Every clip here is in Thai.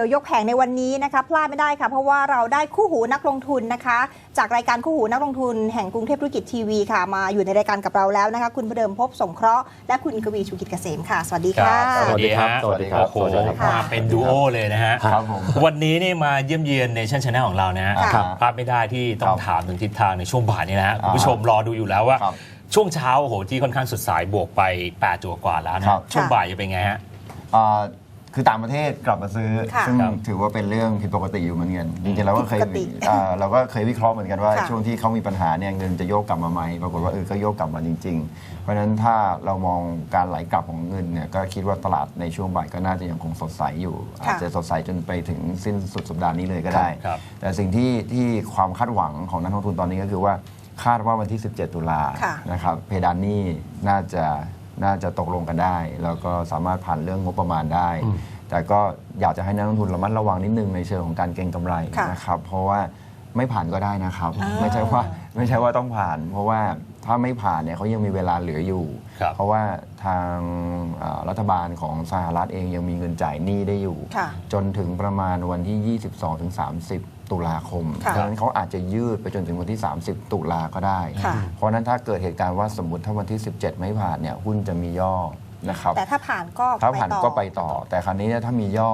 ขียวยกแผงในวันนี้นะคะพลาดไม่ได้ค่ะ เพราะว่าเราได้คู่หูนักลงทุนนะคะ จากรายการคู่หูนักลงทุนแห่งกรุงเทพธุรกิจทีวีค่ะ มาอยู่ในรายการกับเราแล้วนะคะ คุณประเดิมพบสงเคราะห์และคุณกวีชูกิจเกษมค่ะ สวัสดีค่ะ สวัสดีครับฮะสวัสดีครับโอ้โหสวัสดีครับมาเป็นดูโอเลยนะฮะครับผมวันนี้นี่มาเยี่ยมเยียนในชั้นชนะของเรานะฮะค่ะครับพลาดไม่ได้ที่ต้องครับถามถึงทิศทางในช่วงบ่ายนี้นะฮะอ่าคุณผู้ชมรอดูอยู่แล้วว่าครับช่วงเช้าโอ้โหที่ค่อนข้างสุดสายบวกไป8ตัวกว่าแล้วนะครับช่วงบ่ายจะเป็นไงฮะอ่า คือต่างประเทศกลับมาซื้อ ค่ะซึ่งครับถือว่าเป็นเรื่องผิดปกติอยู่เหมือนกันจริงๆเราก็เคยผิดปกติ อ่าเราก็เคยวิเคราะห์เหมือนกันว่า ค่ะช่วงที่เขามีปัญหาเนี่ยเงินจะโยกกลับมาไหมปรากฏว่าเออก็โยกกลับมาจริง ๆ เพราะฉะนั้นถ้าเรามองการไหลกลับของเงินเนี่ยก็คิดว่าตลาดในช่วงบ่ายก็น่าจะยังคงสดใสอยู่ ค่ะ อาจจะสดใสจนไปถึงสิ้นสุดสัปดาห์นี้เลยก็ได้ ครับ แต่สิ่งที่ที่ความคาดหวังของนักลงทุนตอนนี้ก็คือว่าคาดว่าวันที่ 17 ตุลาค่ะ นะครับเพดานหนี้น่าจะ น่าจะตกลงกันได้ แล้วก็สามารถผ่านเรื่องงบประมาณได้ แต่ก็อยากจะให้นักลงทุนระมัดระวังนิดนึงในเชิงของการเก็งกำไรค่ะนะครับ เพราะว่าไม่ผ่านก็ได้นะครับอ่าไม่ใช่ว่าไม่ใช่ว่าต้องผ่าน เพราะว่าถ้าไม่ผ่านเนี่ยเขายังมีเวลาเหลืออยู่ครับเพราะว่าทางเอ่อรัฐบาลของสหรัฐเองยังมีเงินจ่ายหนี้ได้อยู่ค่ะจนถึงประมาณวันที่ 22ถึง30 ตุลาคมค่ะเพราะฉะนั้นเขาอาจจะยืดไปจนถึงวันที่ 30 ตุลาก็ได้ ค่ะ เพราะฉะนั้นถ้าเกิดเหตุการณ์ว่าสมมติถ้าวันที่ 17 ไม่ผ่านเนี่ยหุ้นจะมีย่อนะครับ แต่ถ้าผ่านก็ถ้าผ่านต่อก็ไปต่อ แต่คราวนี้เนี่ยถ้ามีย่อ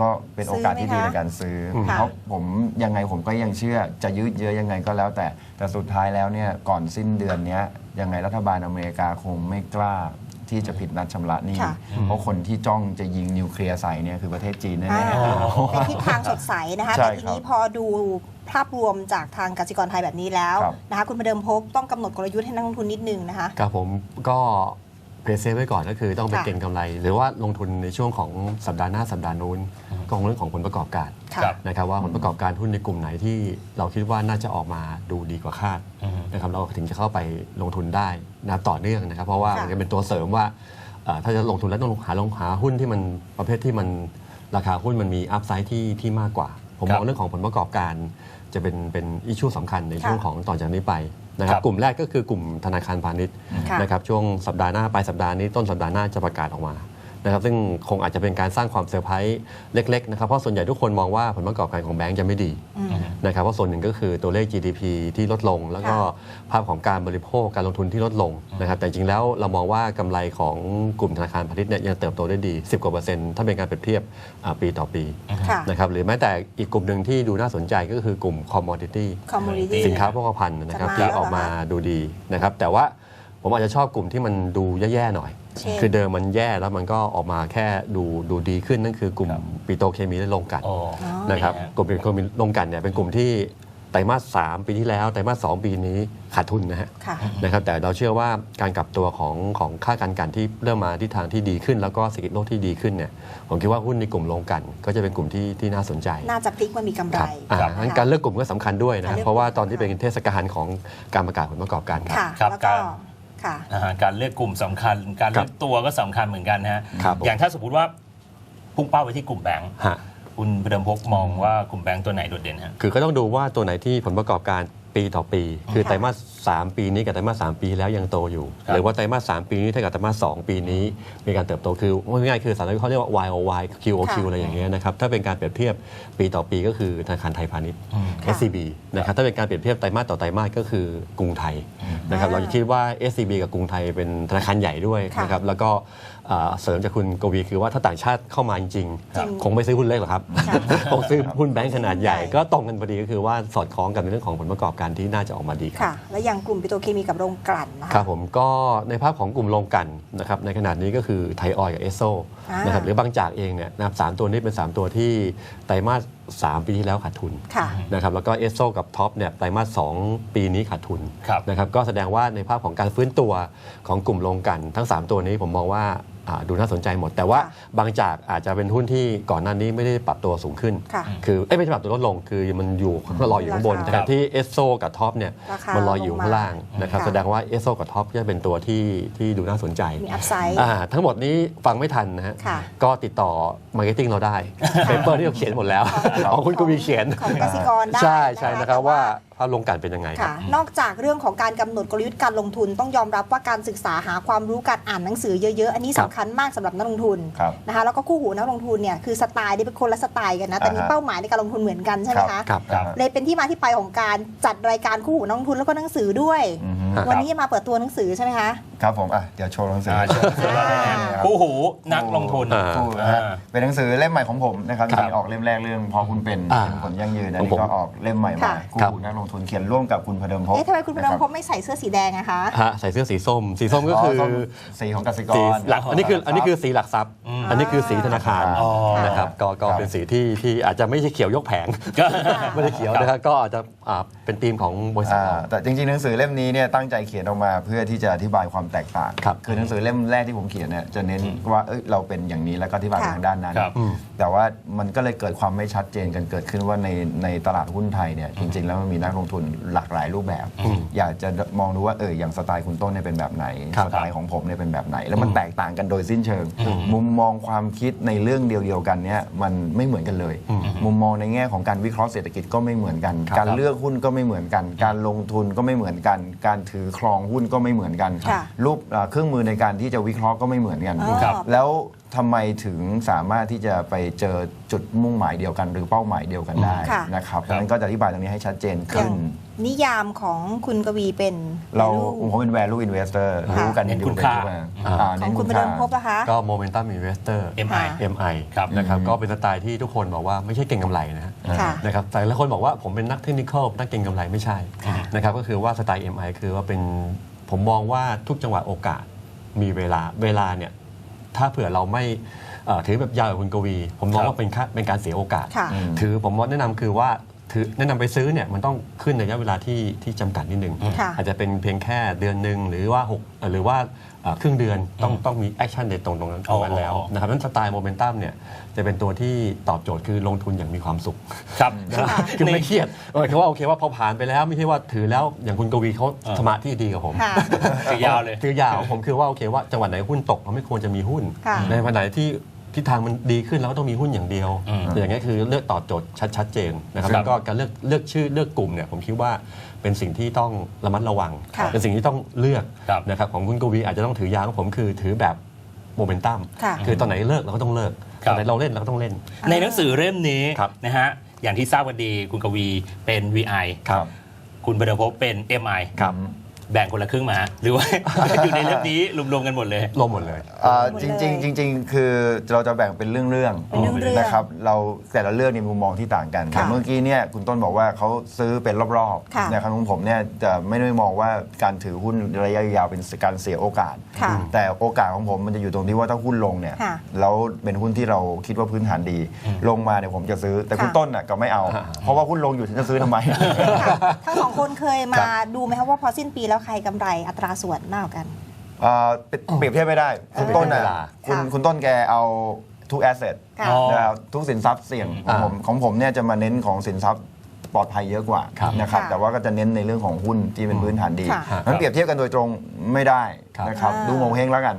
ก็เป็นโอกาสที่ดีซื้อไหมในคะการซื้อค่ะเพราะผมยังไงผมก็ยังเชื่อจะยืดเยอะยังไงก็แล้วแต่แต่สุดท้ายแล้วเนี่ยก่อนสิ้นเดือนเนี้ยยังไงรัฐบาลอเมริกาคงไม่กล้าที่จะผิดนัดชำระหนี้ค่ะ เพราะคนที่จ้องจะยิงนิวเคลียร์ใส่เนี่ยคือประเทศจีนแน่อ่าๆ เป็นทิศทางสดใสนะคะ ใช่แต่ทีนี้ครับพอดูภาพรวมจากทางกสิกรไทยแบบนี้แล้วครับ นะคะ คุณประเดิมพบต้องกำหนดกลยุทธ์ให้นักลงทุนนิดนึงนะคะ ครับผมก็ เพรสเซฟไว้ก่อนก็คือต้องไปค่ะ เก็งกำไร หรือว่าลงทุนในช่วงของสัปดาห์หน้าสัปดาห์นู้นก็คงเรื่องของผลประกอบการค่ะ ครับ นะครับว่าผลประกอบการหุ้นในกลุ่มไหนที่เราคิดว่าน่าจะออกมาดูดีกว่าคาดอือฮึนะครับเราถึงจะเข้าไปลงทุนได้นะต่อเนื่องนะครับ เพราะว่าค่ะ มันจะเป็นตัวเสริมว่าเอ่อถ้าจะลงทุนแล้วต้องหาลงหาหุ้นที่มันประเภทที่มันราคาหุ้นมันมีอัพไซด์ที่ที่มากกว่า ผมครัมบ องเรื่องของผลประกอบการ จะเป็นเป็นอิชชูสำคัญในช่วงค่ะของต่อจากนี้ไป นะครับครับกลุ่มแรกก็คือกลุ่มธนาคารพาณิชย์ค่ะนะครับช่วงสัปดาห์หน้าปลายสัปดาห์นี้ต้นสัปดาห์หน้าจะประกาศออกมา นะครับซึ่งคงอาจจะเป็นการสร้างความเซอร์ไพรส์เล็กๆนะครับเพราะส่วนใหญ่ทุกคนมองว่าผลประกอบการของแบงก์จะไม่ดีอืมนะครับเพราะส่วนหนึ่งก็คือตัวเลข GDP ที่ลดลง แล้วก็ภาพของการบริโภคการลงทุนที่ลดลงนะครับแต่จริงๆแล้วเรามองว่ากำไรของกลุ่มธนาคารพาณิชย์เนี่ยยังเติบโตได้ดี 10กว่าเปอร์เซ็นต์ถ้าเป็นการเปรียบเทียบอ่าปีต่อปีค่ะนะครับหรือแม้แต่อีกกลุ่มหนึ่งที่ดูน่าสนใจก็คือกลุ่ม commodity commodity สินค้าโภคภัณฑ์นะครับจะมาที่แล้วออกมาเหรอคะดูดีนะครับแต่ว่าผมอาจจะชอบกลุ่มที่มันดูแย่ๆหน่อยเช่น คือเดิมมันแย่แล้วมันก็ออกมาแค่ดูดูดีขึ้นนั่นคือกลุ่มครับปิโตรเคมีและโรงกลันโอ้นะครับเป็นไงฮะกลุ่มปิโตรเคมีโรงกลันเนี่ยเป็นกลุ่มที่ไตรมาส3ปีที่แล้วไตรมาส2ปีนี้ขาดทุนนะฮะค่ะ นะครับแต่เราเชื่อว่าการกลับตัวของของค่าการกันที่เริ่มมาที่ทางที่ดีขึ้น แล้วก็เศรษฐกิจโลกที่ดีขึ้นเนี่ยผมคิดว่าหุ้นในกลุ่มโรงกลัน ก็จะเป็นกลุ่มที่ที่น่าสนใจน่าจะพลิกมามีกำไร ครับอ่านะงั้นคะการเลือกกลุ่มก็สำคัญด้วยนะการเลือกเพราะว่าตอนที่เป็นเทศกาลของการประกาศผลประกอบการครับ ค่ะ ครับแล้วก็การ ค่ะ นะฮะการเลือกกลุ่มสำคัญ การเลือกตัวก็สำคัญเหมือนกันนะฮะครับผม อย่างถ้าสมมติว่าพุ่งเป้าไปที่กลุ่มแบงค์ฮะ คุณประเดิมพกมองว่ากลุ่มแบงค์ตัวไหนโดดเด่นฮะ คือก็ต้องดูว่าตัวไหนที่ผลประกอบการปีต่อปี คือค่ะไตรมาส3 ปีนี้กับไตรมาส3ปีแล้วยังโตอยู่ครับหรือว่าไตรมาส3ปีนี้เท่ากับไตรมาส2ปีนี้มีการเติบโตคือว่าง่ายๆคือสารเขาเรียกว่า Y O Y Q O Q ค่ะอะไรอย่างเงี้ยนะครับถ้าเป็นการเปรียบเทียบปีต่อปีก็คือธนาคารไทยพาณิชย์อืมค่ะ SCB นะครับถ้าเป็นการเปรียบเทียบไตรมาสต่อไตรมาสก็คือกรุงไทยนะครับอ่าเราจะคิดว่า SCB กับกรุงไทยเป็นธนาคารใหญ่ด้วยค่ะนะครับแล้วก็อ่าเสริมจากคุณกวีคือว่าถ้าต่างชาติเข้ามาจริงจริงๆคงไม่ซื้อหุ้นเล็กหรอกครับค่ะคงซื้อหุ้นแบงก์ขนาดใหญ่ใช่ก็ตรงกันพอดีก็คือว่าสอดคล้องกับในเรื่องของผลประกอบการที่น่าจะออกมาดีครับค่ะและอย่างกลุ่มปิโตรเคมีกับโรงกลั่นนะคะ ครับผมก็ในภาพของกลุ่มโรงกลันนะครับในขนาดนี้ก็คือไทยออยกับเอสโซอ่านนะครับหรือบางจากเองเนี่ยนะครับสามตัวนี้เป็น 3 ตัวที่ไตรมาส3ปีที่แล้วขาดทุนค่ะ นะครับแล้วก็เอสโซกับท็อปเนี่ยไตรมาส2ปีนี้ขาดทุนครับ นะครับก็แสดงว่าในภาพของการฟื้นตัวของกลุ่มโรงกลันทั้ง 3 ตัวนี้ผมมองว่าอ่า ดูน่าสนใจหมด แต่ว่าค่ะบางจากอาจจะเป็นหุ้นที่ก่อนหน้านี้ไม่ได้ปรับตัวสูงขึ้นค่ะคือเอ้ยไม่ใช่ปรับตัวลดลงคือมันอยู่ลอยอยู่ข้างบนราคาแต่ที่เอสโซกับท็อปเนี่ยราคามันลอยอยู่ข้างล่างลงมานะครับค่ะแสดงว่าเอสโซกับท็อปจะเป็นตัวที่ที่ดูน่าสนใจมีอัพไซด์อ่าทั้งหมดนี้ฟังไม่ทันนะฮะค่ะก็ติดต่อมาร์เก็ตติ้งเราได้เปเปอร์ที่เราเขียนหมดแล้วของคุณกวีเขียนของกสิกรได้ใช่ใช่นะครับว่าว่าโรงกลันเป็นยังไงครัค่ะบ นอกจากเรื่องของการกำหนดกลยุทธ์การลงทุน ต้องยอมรับว่าการศึกษาหาความรู้การอ่านหนังสือเยอะๆ อันนี้ครัสำบคัญมากสำหรับนักลงทุนครับ นะคะแล้วก็คู่หูนักลงทุนเนี่ยคือสไตล์นี่เป็นคนละสไตล์กันนะแต่มีอ่าฮะ เป้าหมายในการลงทุนเหมือนกันใช่ไหมคะครับ ครับ เลยเป็นที่มาที่ไปของการจัดรายการคู่หูนักลงทุนแล้วก็หนังสือด้วย อือฮึครับวันนี้จะมาเปิดตัวหนังสือใช่ไหมคะ ครับผมอะเดี๋ยวโชว์หนังสืออ่าเชิญเชิญเลยนะฮะคู่หูนักลงทุนอ่าคู่นะฮะเป็นหนังสือเล่มใหม่ของผมนะครับครับมีออกเล่มแรกเรื่องพอคุณเป็นอ่าเป็นผลยั่งยืนอันของนี้ผมก็ออกเล่มใหม่มาค่ะคู่หูนักลงทุนเขียนร่วมกับคุณพเดิมพบเอ๊ะทำไมคุณพนมนะพรับไม่ใส่เสื้อสีแดงอะคะฮะใส่เสื้อสีส้ม สีส้มก็คือส้มสีของกสิกสีรหลักอันนี้คืออันนี้คือสีหลักทรัพย์อืมอันนี้คือสีธนาคารอ๋อนะครับก็ก็ครับเป็นสีที่ที่อาจจะไม่ใช่เขียวยกแผงก็ไม่ได้เขียวนะครับก็อาจจะอ่าเป็นธีมของบริษัทอ่าเราแต่จริงๆหนังสือเล่มนี้เนี่ยตั้งใจเขียนออกมาเพื่อที่จะอธิบายความแตกต่าง ครับคือหนังสือเล่มแรกที่ผมเขียนเนี่ยจะเน้นว่าเอ้ยเราเป็นอย่างนี้แล้วก็อธิบายไปค่ะทางด้านนั้น ครับอืม แต่ว่ามันก็เลยเกิดความไม่ชัดเจนกันเกิดขึ้นว่าในในตลาดหุ้นไทยเนี่ยจริง ๆ แล้วมันมีนักลงทุนหลากหลายรูปแบบอืมอยากจะมองดูว่าเอออย่างสไตล์คุณต้นเนี่ยเป็นแบบไหนครับสไตล์ของผมเนี่ยเป็นแบบไหน แล้วมันอืมแตกต่างกันโดยสิ้นเชิง มุมมองความคิดในเรื่องเดียวๆกันเนี่ยมันไม่เหมือนกันเลยอืมมุมมองในแง่ของการวิเคราะห์เศรษฐกิจก็ไม่เหมือนกันครับการเลือกหุ้นก็ไม่เหมือนกัน การลงทุนก็ไม่เหมือนกัน การถือครองหุ้นก็ไม่เหมือนกันค่ะรูปเอ่อเครื่องมือในการที่จะวิเคราะห์ก็ไม่เหมือนกันอ๋อครับแล้วทำไมถึงสามารถที่จะไปเจอจุดมุ่งหมายเดียวกัน หรือเป้าหมายเดียวกันได้ค่ะ นะครับดังนั้นก็จะอธิบายตรงนี้ให้ชัดเจนอย่าขึ้งนนิยามของคุณกวีเป็นเรา value ผมเป็น value investor ค่ะ รู้กันเน้นอยู่คุณค่าเป็นอ่าอ่าขอเน้งนคุคุณณพดค่ามพบนะคะ ก็ Momentum Investor MI MI ครับนะครับอืมก็เป็นสไตล์ที่ทุกคนบอกว่าไม่ใช่เก่งกำไรนะฮะค่ะ นะครับแต่ละคนบอกว่าผมเป็นนักเทคนิคนักเก่งกำไรไม่ใช่ค่ะนะครับก็คือว่าสไตล์ MI คือว่าเป็นผมมองว่าทุกจังหวะโอกาสมีเวลาเวลาเนี่ย ถ้าเผื่อเราไม่เอ่อถือแบบยาวแบบคุณกวี ผมมองครับว่าเป็นค่าเป็นการเสียโอกาส ค่ะอืมถือผมว่าแนะนำคือว่า ถือแนะนำไปซื้อเนี่ยมันต้องขึ้นในระยะเวลาที่ที่จำกัดนิดนึง ค่ะอาจจะเป็นเพียงแค่เดือนหนึ่งหรือว่าหกเอ่อหรือว่าเอ่อครึ่งเดือนต้องต้องมีแอคชั่นในตรงตรงนั้นตรงนั้นแล้วอ๋อ นะครับนั้นสไตล์โมเมนตัมเนี่ยจะเป็นตัวที่ตอบโจทย์คือลงทุนอย่างมีความสุข ครับค่ะคือไม่เครียดเออคือว่าโอเคว่าพอผ่านไปแล้วไม่ใช่ว่าถือแล้วอย่างคุณกวีเขาเออ สมาธิดีกับผมค่ะคือยาวเลยคือยาวผมคือว่าโอเคว่าจังหวัดไหนหุ้นตกเราไม่ควรจะมีหุ้นค่ะ ในวันไหนที่ ทิศทางมันดีขึ้นเราก็ต้องมีหุ้นอย่างเดียวอืมอย่างนี้ยคือเลือกตอบโจทย์ชัดชัดเจนนะครับครับแล้วก็การเลือกเลือกชื่อเลือกกลุ่มเนี่ยผมคิดว่าเป็นสิ่งที่ต้องระมัดระวังค่ะเป็นสิ่งที่ต้องเลือกครับนะครับของคุณกวีอาจจะต้องถือยาวของผมคือถือแบบโมเมนตัมค่ะคือตอนไหนเลิกเราก็ต้องเลิกครัตบอนไหนเราเล่นเราก็ต้องเล่น ในหนังสือเล่มนี้ครับนะฮะอย่างที่ทราบกันดีคุณกวีเป็น VI ครับคุณบรรพบเป็น MI ครับ แบ่งคนละครึ่งมาฮะหรือว่า อยู่ในเล่มนี้รวมๆกันหมดเลยลงหมดเลยอ่าหมดจเลยริงๆจริง ๆ คือเราจะแบ่งเป็นเรื่องเป็นเรื่องๆนะครับเราแต่ละเรื่องในมุมมองที่ต่างกันค่ะแต่เมื่อกี้เนี่ยคุณต้นบอกว่าเขาซื้อเป็นรอบค่ะๆนะครับของผมเนี่ยจะไม่ได้มองว่าการถือหุ้นระยะยาวเป็นการเสียโอกาส ค่ะแต่โอกาสของผมมันจะอยู่ตรงที่ว่าถ้าหุ้นลงเนี่ยค่ะแล้วเป็นหุ้นที่เราคิดว่าพื้นฐานดี ลงมาเนี่ยผมจะซื้อแต่คุณค่ะ ต้นน่ะก็ไม่เอาอ่าเพราะว่าหุ้นลงอยู่ฉันจะซื้อทำไม ค่ะทั้งสองคนเคยมาดูไหมคะว่าพอสิ้นปีแล้วใครกำไรอัตราส่วนมากกว่ากัน อ่าเปเปรียบเทียบไม่ได้ คุณต้นน่ะเวลาคุณค่ะ คุณต้นแกเอาทุกแอสเซทค่ะ อ๋อ นะครับทุกสินทรัพย์เสี่ยงของผมของผมเนี่ยจะมาเน้นของสินทรัพย์ ปลอดภัยเยอะกว่าครับนะครับค่ะแต่ว่าก็จะเน้นในเรื่องของหุ้นที่เป็นพื้นฐานดีค่ะ นั้นเปรียบเทียบกันโดยตรงไม่ได้ครับนะครับอ่าดูโมเฮงแล้วกัน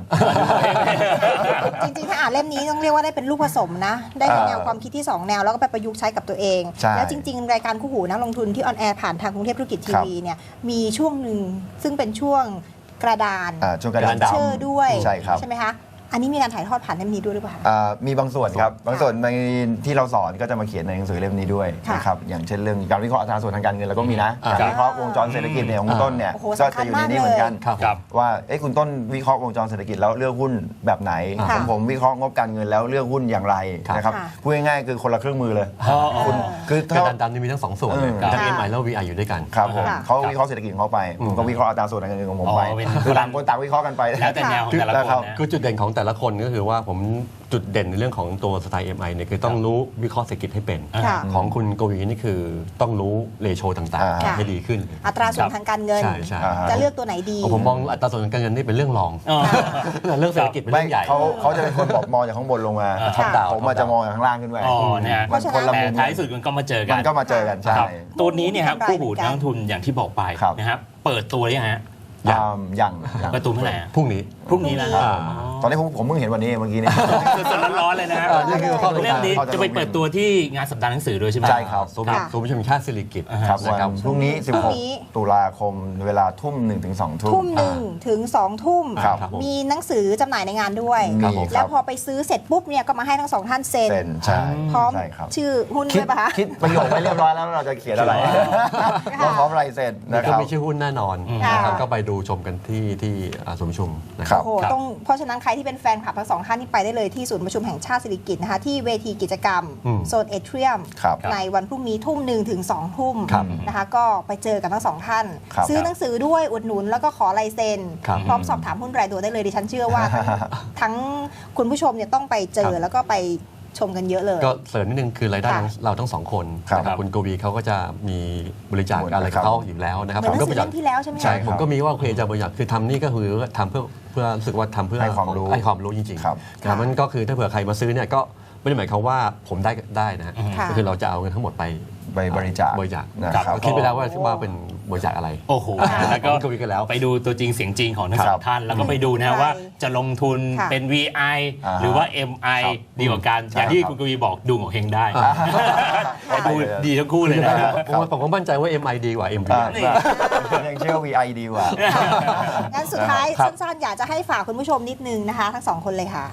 จริงๆ ถ้าอ่านเล่มนี้ต้องเรียกว่าได้เป็นลูกผสมนะ ได้ทั้งอ่าแนวความคิดที่ 2 แนว แล้วก็ไปประยุกต์ใช้กับตัวเอง ใช่แล้วจริง ๆ รายการคู่หูนักลงทุนที่ออนแอร์ผ่านทางกรุงเทพธุรกิจทีครับวีเนี่ยมีช่วงหนึ่งซึ่งเป็นช่วงกระดานอ่าช่วงกระดานดำเชื่อด้วยใช่ครับใช่ไหมคะ อันนี้มีการถ่ายทอดผ่านเล่มนี้ด้วยหรือเปล่าคะ อ่ามีบางส่วนครับ บางส่วนในที่เราสอนก็จะมาเขียนในหนังสือเล่มนี้ด้วยค่ะนะครับอย่างเช่นเรื่องการวิเคราะห์อัตราส่วนทางการเงินเราก็มีนะอ่า การวิเคราะห์วงจรเศรษฐกิจเนี่ยของคุณต้นเนี่ยโอ้โหก็สำคัจะญอยู่ในนี้เหมือนกันมากเลยครับครับ ว่าเอ้คุณต้นวิเคราะห์วงจรเศรษฐกิจแล้วเลือกหุ้นแบบไหนค่ะของผมวิเคราะห์งบการเงินแล้วเลือกหุ้นอย่างไรครับ นะครับค่ะ พูดง่ายๆคือคนละเครื่องมือเลยอ๋ออ๋อ คุณคือกระถ้าดานดำนี่มีทั้งสองส่วนเลยเออมีทั้งค่ะ MI แล้ว VI อยู่ด้วยกัน ครับผมค่ะ เขาวิเคราะห์เศรษฐกิจของเขาไปอืมผมก็วิเคราะห์อัตราส่วนทางการเงินของผมอ๋อไปเป็น คือต่างคนต่างวิเคราะห์กันไป แล้วแต่แนวของแต่ละแล้วคครันบนะ คือจุดเด่นของแต่ละคนก็คือว่าผมจุดเด่นในเรื่องของตัวสไตล์ MI เนี่ยคือต้องรู้วิเคราะห์เศรษฐกิจให้เป็น ค่ะของคุณกวีนี่คือต้องรู้เลโชต่างอ่าๆให้ดีขึ้น อัตราส่วนทางการเงิน ใช่ใช่อ่าฮะจะเลือกตัวไหนดี ผมมองอัตราส่วนการเงินนี่เป็นเรื่องรอง อ๋อ เรื่องเศรษฐกิจเป็นไม่เรื่องใหญ่ เขาเขาจะเป็นคนบอกมองจากข้างบนลงมาอ่าท็อปดาวผมอาจจะมองจากข้างล่างขึ้นไปอ๋อเนี่ยมันคนละแต่มุมท้ายสุดมันก็มาเจอกัมันนก็มาเจอกันใช่ ครับตัวนี้เนี่ยครับกำไรคู่หูเหมือนกันนักลงทุนอย่างที่บอกไปครับ นะครับเปิดตัวหรือยังฮะยังอ่าอย่างอย่างเปิดตัวเมื่อไหร่อะพรุ่งนี้ พรุ่งนี้แล้วอ่า อ๋อ ตอนนี้ผมผมเพิ่งเห็นวันนี้เมื่อกี้เนี่ยสดๆร้อนๆเลยนะฮะอ่านี่คือข้อตกลงเรื่องนี้ข้อตกลงจะไปเปิดตัวที่งานสัปดาห์หนังสือด้วยใช่ไหม ใช่ครับศูนย์ค่ะ ศูนย์ประชุมแห่งชาติสิริกิติ์ครับนะวันครับพรุ่งนี้ พรุ่งนี้ 16 ตุลาคมเวลาทุ่มหนึ่งถึงสองทุ่ทุ่มหนึ่งถึงสองทุ่มครับครับผม มีหนังสือจำหน่ายในงานด้วย มีแล้ควรับพอไปซื้อเสร็จปุ๊บเนี่ยก็มาให้ทั้งสองท่านเซ็น เซ็นใช่พร้อมใช่ครับ ชื่อหุ้นคิด้ดวยปะคะ คิดประโยคไว้เรียบร้อยแล้วว่าเราจะเขียนอะไรเราพร้อมลายเซ็นนี่นะคก็รับมีชื่อหุ้นแน่นอนค่ะนะครับก็ไปดูชมกันที่ที่อ่าศูนย์ประชุมนะคครัรับบโอ้โหต้องเพราะฉะนั้นใครที่เป็นแฟนคลับทั้งสองท่านนี่ไปได้เลยที่ศูนย์ประชุมแห่งชาติสิริกิติ์นะคะที่เวทีกิจกรรมอืมโซนเอเทียมครับในวันพรุ่งนี้ทุ่มหนึ่งถึงสองทุ่มครับนะคะก็ไปเจอกันทั้งสองท่านครับซื้อหนังสือด้วยอุดหนุนแล้วก็ขอลายเซ็นครับพร้อมสอบถามหุ้นรายตัวได้เลยดิฉันเชื่อว่า ทั้งคุณผู้ชมเนี่ยต้องไปเจอครับแล้วก็ไป ชมกันเยอะเลย ก็เสริมนิดนึงคือรายได้ค่ะของเราทั้งสองคนครับนะครับคุณกวีเขาก็จะมีบริจาคหมดอะไรครักับบเขาอยู่แล้วนะครับเหมือนหนังก็สืออยาเล่กมที่แล้วใช่ไหมใช่คะผมก็มีว่าโอเคจะบริจาคคือทำนี่ก็คือทำเพื่อเพื่อรู้สึกว่าทำเพื่อให้ความรู้ให้ความรู้จริงครับๆนะครับมันก็คือถ้าเผื่อใครมาซื้อเนี่ยก็ ไม่ได้หมายความว่าผมได้ได้นะฮะค่ะ ก็คือเราจะเอาเงินทั้งหมดไปไปบริจาคบริจาคนะครับก็คิดไปแล้วว่าว่าเป็นบริจาคอะไร โอ้โหแล้วก็คุยกันแล้ว ไปดูตัวจริงเสียงจริงของทั้งสครัองบท่าน แล้วก็ไปดูนะใช่ว่าจะลงทุนค่ะ เป็น VI อ่าหรือว่า MI ครับดีกว่ากันใช่อย่างที่ครับ คุณกวีบอกดูของเฮงได้อ่าแต่ดูดีทั้งคู่เลยนะฮะ ผมว่าผมก็มั่นใจว่า MI ดีกว่า MV อ่าผมยังเชื่อ VI ดีกว่า งั้นสุดท้ายครับสั้นๆ อยากจะให้ฝากคุณผู้ชมนิดนึงนะคะ ทั้งสองคนเลยค่ะ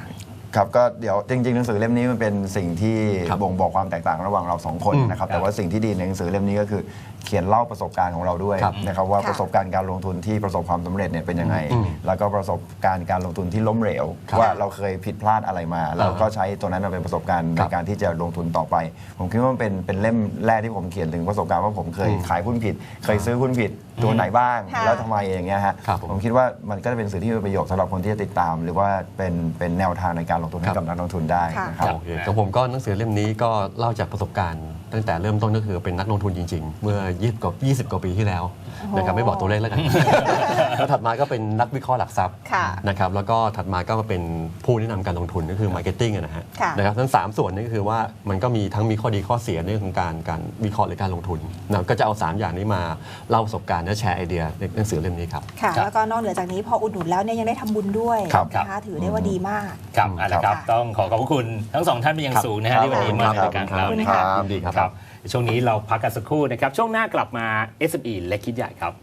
ครับก็เดี๋ยวจริงๆหนังสือเล่มนี้มันเป็นสิ่งที่ครับบ่งบอกความแตกต่างระหว่างเราสองคนอืมนะครับแต่ว่าสิ่งที่ดีในหนังสือเล่มนี้ก็คือเขียนเล่าประสบการณ์ของเราด้วยครับนะครับว่าค่ะประสบการณ์การลงทุนที่ประสบความสำเร็จเนี่ยเป็นยังไงอืมแล้วก็ประสบการณ์การลงทุนที่ล้มเหลวครับว่าเราเคยผิดพลาดอะไรมา เราก็ใช้ตัวนั้นมาเป็นประสบการณ์คในรับการที่จะลงทุนต่อไป ผมคิดว่ามันเป็นเป็นเล่มแรกที่ผมเขียนถึงประสบการณ์ว่าผมเคยอืมขายหุ้นผิด เคยซื้อหุ้นผิดตัวไหนบ้างค่ะแล้วทำไมอย่างเงี้ยฮะครับผมผมคิดว่ามันก็จะเป็นสื่อที่มีประโยชน์สำหรับคนที่จะติดตาม หรือว่าเป็นเป็นแนวทางในการลงทุนให้กับนักลงทุนได้นะครับโอเคของผมก็หนังสือเล่มนี้ก็เล่าจากประสบการณ์ ตั้งแต่เริ่มต้นก็คือเป็นนักลงทุนจริง ๆ เมื่อ 20กว่า20 กว่าปีที่แล้วนะครับไม่บอกตัวเลขแล้วกัน แล้วถัดมาก็เป็นนักวิเคราะห์หลักทรัพย์ค่ะนะครับแล้วก็ถัดมาก็มาเป็นผู้แนะนำการลงทุนก็คือ Marketing อะนะฮะค่ะ นะครับทั้ง 3 ส่วนนี้ก็คือว่ามันก็มีทั้งมีข้อดีข้อเสียในเรื่องของการการวิเคราะห์หรือการลงทุนนะก็จะเอา 3 อย่างนี้มาเล่าประสบการณ์และแชร์ไอเดียในหนังสือเล่มนี้ครับ ค่ะครับแล้วก็นอกเหนือจากนี้พออุดหนุนแล้วเนี่ยยังได้ทำบุญด้วยครับ นะคะถือได้ว่าดีมาก ครับเอาละครับครับต้องขอขอบพระคุณทั้งสองท่านเป็นอย่างครับสูงนะฮะที่วันนี้มาในรายการของเราขอบคุณนะคค่ะ รับ ยินดีครับครับช่วงนี้เราพักกันสักครู่นะครับช่วงหน้ากลับมา SME และคิดใหญ่ครับ